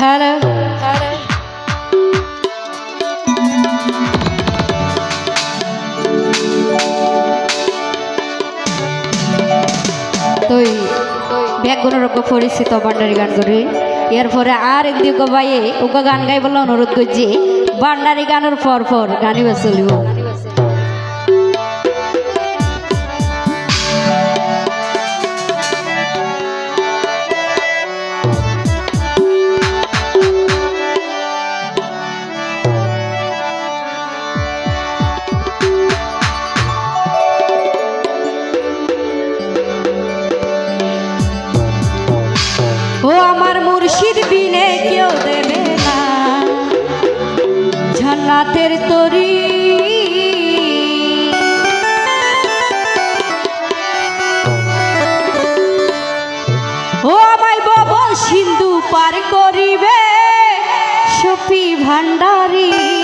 Hello তুই bag কোনো রকম পরিচিত বান্ডারি গান করি। এরপরে আর একদিন বাইয়ে ওকে গান গাই বলে অনুরোধ করছি, বান্ডারি গানের পর পর গানই চলিব। ঝান্নাতের তরি। ও আমায় বব সিন্ধু পার করিবে সপি ভান্ডারী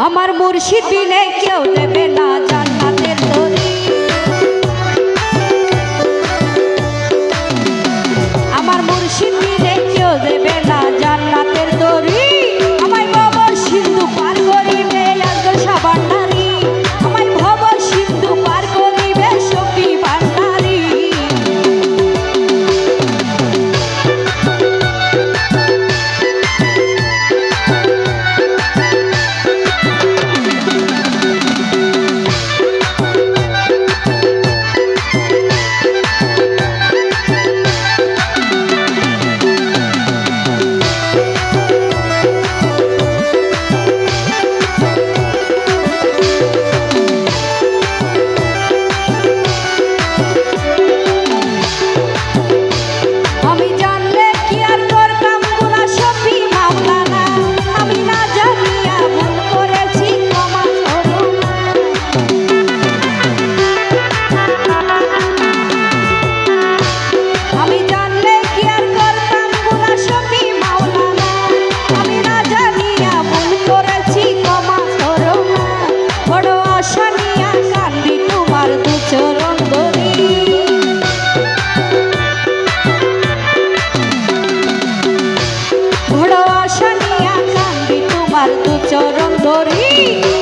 আমার মুর্শিদ বিনে কেউ দেবে না জান্নাতের তোমার দু চরণ ধরি।